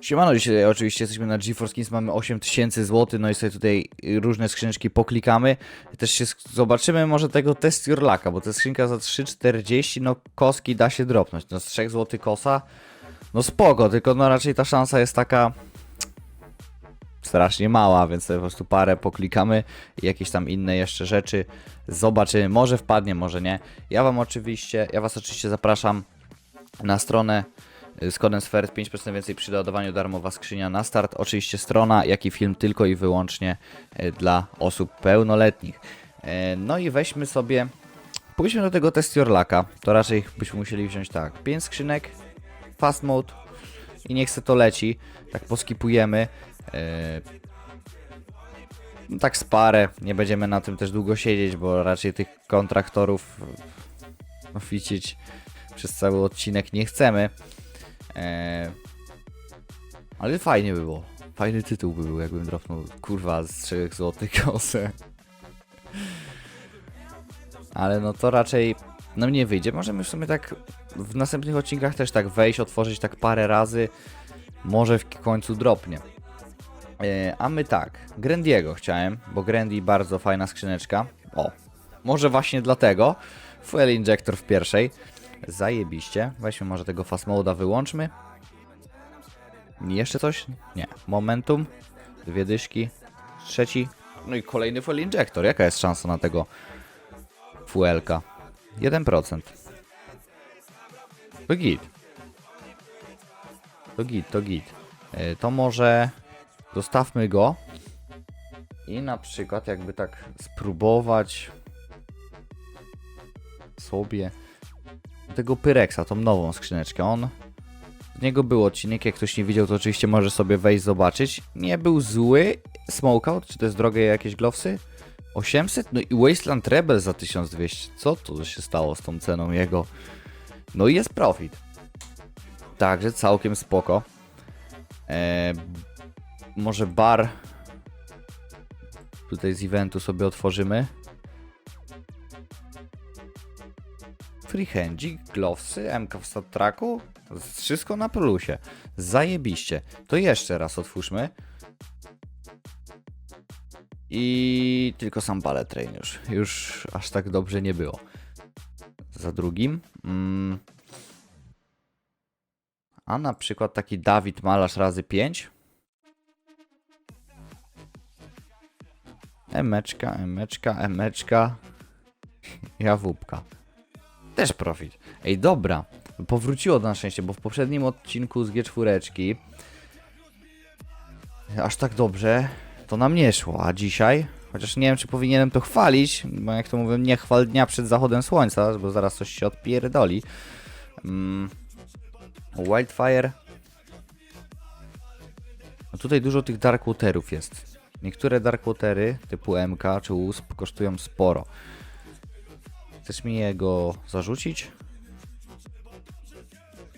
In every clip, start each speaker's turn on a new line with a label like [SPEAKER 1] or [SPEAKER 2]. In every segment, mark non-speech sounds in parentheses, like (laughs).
[SPEAKER 1] Siemano, dzisiaj oczywiście jesteśmy na GeForce Skins, mamy 8000 zł, no i sobie tutaj różne skrzyneczki poklikamy. Też się zobaczymy może tego Test Your Lucka, bo jest skrzynka za 3,40, no koski da się dropnąć. No z 3 zł kosa, no spoko, tylko no raczej ta szansa jest taka strasznie mała, więc sobie po prostu parę poklikamy i jakieś tam inne jeszcze rzeczy zobaczymy. Może wpadnie, może nie. Ja wam oczywiście, ja was oczywiście zapraszam na stronę z kodem SFERT 5% więcej przy doładowaniu darmowa skrzynia na start. Oczywiście strona, jak i film tylko i wyłącznie y, dla osób pełnoletnich. E, No i weźmy sobie, pójdźmy do tego test Your Lucka. To raczej byśmy musieli wziąć tak, 5 skrzynek, fast mode i niech se to leci. Tak poskipujemy. E, no tak z parę, nie będziemy na tym też długo siedzieć, bo raczej tych kontraktorów no, widzieć przez cały odcinek nie chcemy. Eee, ale fajnie było. Fajny tytuł by był, jakbym dropnął kurwa z 3 zł kosę. Ale no to raczej nam nie wyjdzie. Możemy w sumie tak w następnych odcinkach też tak wejść, otworzyć tak parę razy. Może w końcu dropnie. E, a my tak, Grandiego chciałem, bo Grandi bardzo fajna skrzyneczka. O, może właśnie dlatego. Fuel Injector w pierwszej. Zajebiście. Weźmy może tego Fast Mode'a, wyłączmy. Jeszcze coś? Nie. Momentum. Dwie dyszki. Trzeci. No i kolejny Fuel Injector. Jaka jest szansa na tego Fuelka? 1%. To git. To git, to git. E, To może zostawmy go. I na przykład jakby tak spróbować sobie tego Pyrexa, tą nową skrzyneczkę. On z niego był odcinek, jak ktoś nie widział, to oczywiście może sobie wejść zobaczyć. Nie był zły. Smokeout, czy to jest drogie jakieś glowsy? 800? No i Wasteland Rebel za 1200. Co tu się stało z tą ceną jego? No i jest profit. Także całkiem spoko. Eee, może bar tutaj z eventu sobie otworzymy. Freehandzik, glowsy, MK w stat tracku, wszystko na plusie. Zajebiście. To jeszcze raz otwórzmy. I tylko sam ballet train już. Już aż tak dobrze nie było. Za drugim. Mm. A na przykład taki Dawid Malarz razy 5. Emeczka, emeczka, emeczka. Jawóbka. Też profit. Ej, dobra. Powróciło na szczęście, bo w poprzednim odcinku z G4 aż tak dobrze to nam nie szło, a dzisiaj, chociaż nie wiem, czy powinienem to chwalić, bo jak to mówią, nie chwal dnia przed zachodem słońca, bo zaraz coś się odpierdoli. Mm. Wildfire. No tutaj dużo tych Darkwaterów jest. Niektóre Darkwatery typu MK czy USP kosztują sporo. Chcesz mi jego zarzucić?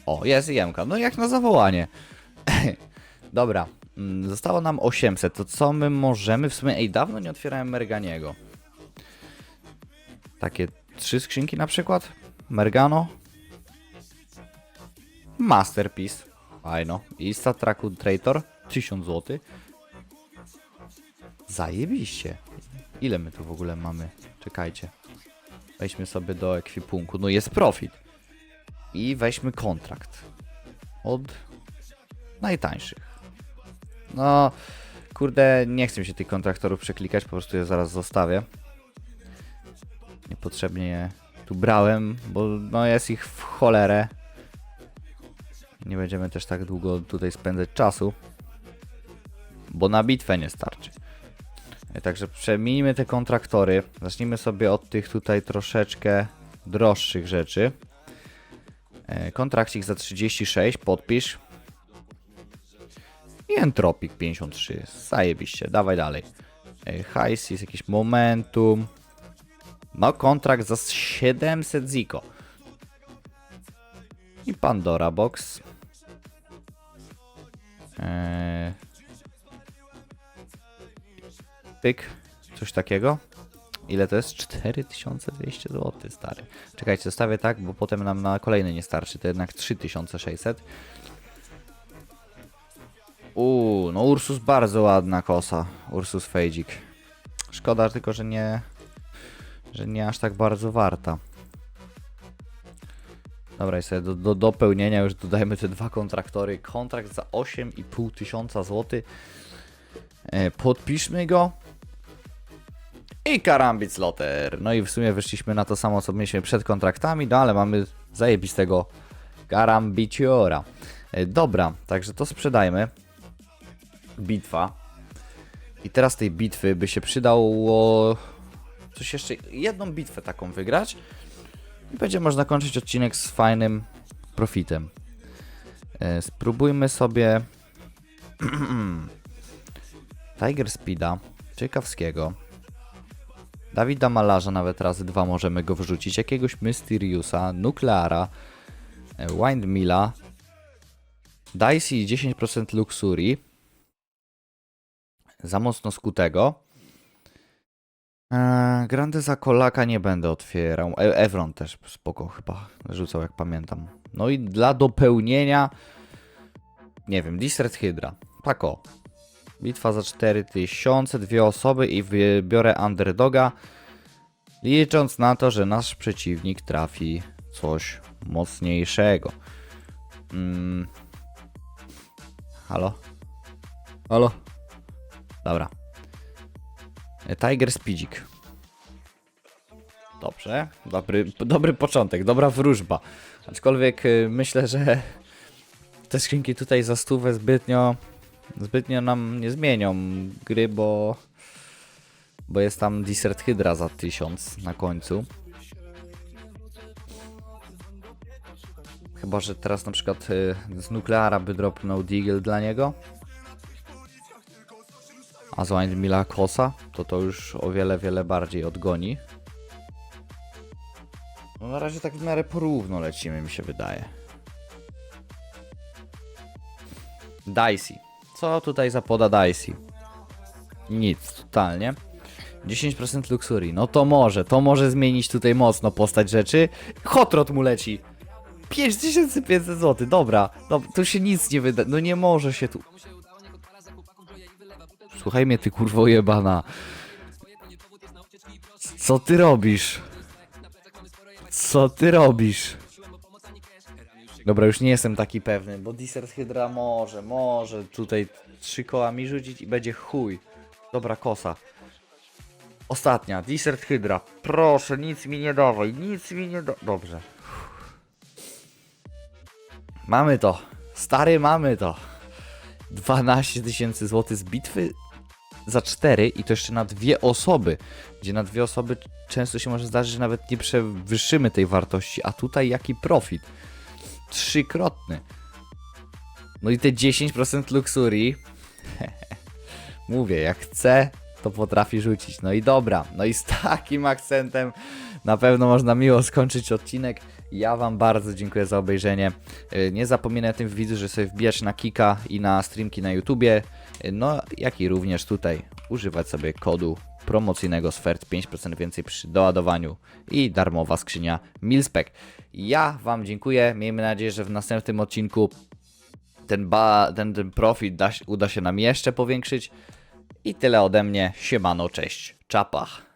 [SPEAKER 1] O, jest Jemka. No jak na zawołanie. (laughs) Dobra. mm, Zostało nam 800. To co my możemy w sumie... Ej, dawno nie otwierałem Merganiego. Takie trzy skrzynki na przykład. Mergano. Masterpiece. Fajno. I Statraku Traitor. 1000 zł. Zajebiście. Ile my tu w ogóle mamy? Czekajcie. Weźmy sobie do ekwipunku. No jest profit. I weźmy kontrakt. Od najtańszych. No, kurde, nie chcę się tych kontraktorów przeklikać, po prostu je zaraz zostawię. Niepotrzebnie je tu brałem, bo no jest ich w cholerę. Nie będziemy też tak długo tutaj spędzać czasu, bo na bitwę nie starczy. E, Także przeminijmy te kontraktory. Zacznijmy sobie od tych tutaj troszeczkę droższych rzeczy. E, Kontrakcik za 36, podpisz. I Entropik 53. Zajebiście, dawaj dalej. E, Hajs jest jakieś momentum. No, kontrakt za 700 ziko. I Pandora Box. Pyk. Coś takiego. Ile to jest? 4200 zł, stary. Czekajcie, zostawię tak, bo potem nam na kolejny nie starczy. To jednak 3600. Uuu, no Ursus bardzo ładna kosa. Ursus Fejdzik. Szkoda tylko, że nie... Że nie aż tak bardzo warta. Dobra, i sobie do, do dopełnienia już dodajmy te dwa kontraktory. Kontrakt za 8,5 tysiąca złotych. E, podpiszmy go. I karambit sloter. No i w sumie wyszliśmy na to samo, co mieliśmy przed kontraktami, no ale mamy zajebistego karambiciora. E, dobra, także to sprzedajmy. Bitwa. I teraz tej bitwy by się przydało coś jeszcze, jedną bitwę taką wygrać. I będzie można kończyć odcinek z fajnym profitem. E, spróbujmy sobie (clears throat) Tiger Speeda, ciekawskiego. Dawida Malarza nawet razy dwa możemy go wrzucić. Jakiegoś Mysteriusa, Nukleara, e, Windmilla, Dicey 10% Luxury. Za mocno skutego. Eee, Grande za kolaka nie będę otwierał. E Evron też spoko chyba rzucał, jak pamiętam. No i dla dopełnienia, nie wiem, Disret Hydra. Tak o. Bitwa za 4000, dwie osoby i wybiorę underdoga, licząc na to, że nasz przeciwnik trafi coś mocniejszego. Mm. Halo? Halo? Dobra. Tiger Speedzik. Dobrze, dobry, dobry początek, dobra wróżba. Aczkolwiek y, myślę, że te skrzynki tutaj za stówę zbytnio, zbytnio nam nie zmienią gry, bo, bo jest tam Desert Hydra za 1000 na końcu. Chyba, że teraz na przykład y, z Nukleara by dropnął Deagle dla niego. A z Windmilla Kosa, to to już o wiele, wiele bardziej odgoni. No na razie tak w miarę porówno lecimy, mi się wydaje. Dicey. Co tutaj zapoda Dicey? Nic, totalnie. 10% Luxury. No to może, to może zmienić tutaj mocno postać rzeczy. Hotrod mu leci. 5500 zł, dobra. dobra. Tu się nic nie wyda. No nie może się tu. Słuchaj mnie, ty kurwo jebana. Co ty robisz? Co ty robisz? Dobra, już nie jestem taki pewny, bo Desert Hydra może, może tutaj trzy koła mi rzucić i będzie chuj. Dobra, kosa. Ostatnia, Desert Hydra. Proszę, nic mi nie dawaj, nic mi nie da... Dobrze. Mamy to. Stary, mamy to. 12 tysięcy złotych z bitwy za 4 i to jeszcze na dwie osoby, gdzie na dwie osoby często się może zdarzyć, że nawet nie przewyższymy tej wartości, a tutaj jaki profit? Trzykrotny. No i te 10% Luxury, (laughs) mówię, jak chce, to potrafi rzucić. No i dobra, no i z takim akcentem na pewno można miło skończyć odcinek. Ja Wam bardzo dziękuję za obejrzenie. Yy, Nie zapominaj o tym widzu, że sobie wbijać na Kika i na streamki na YouTubie. Yy, No, jak i również tutaj używać sobie kodu promocyjnego SFERT 5% więcej przy doładowaniu i darmowa skrzynia Milspec. Ja Wam dziękuję. Miejmy nadzieję, że w następnym odcinku ten, ba, ten, ten da, uda się nam jeszcze powiększyć. I tyle ode mnie. Siemano, cześć. Czapach.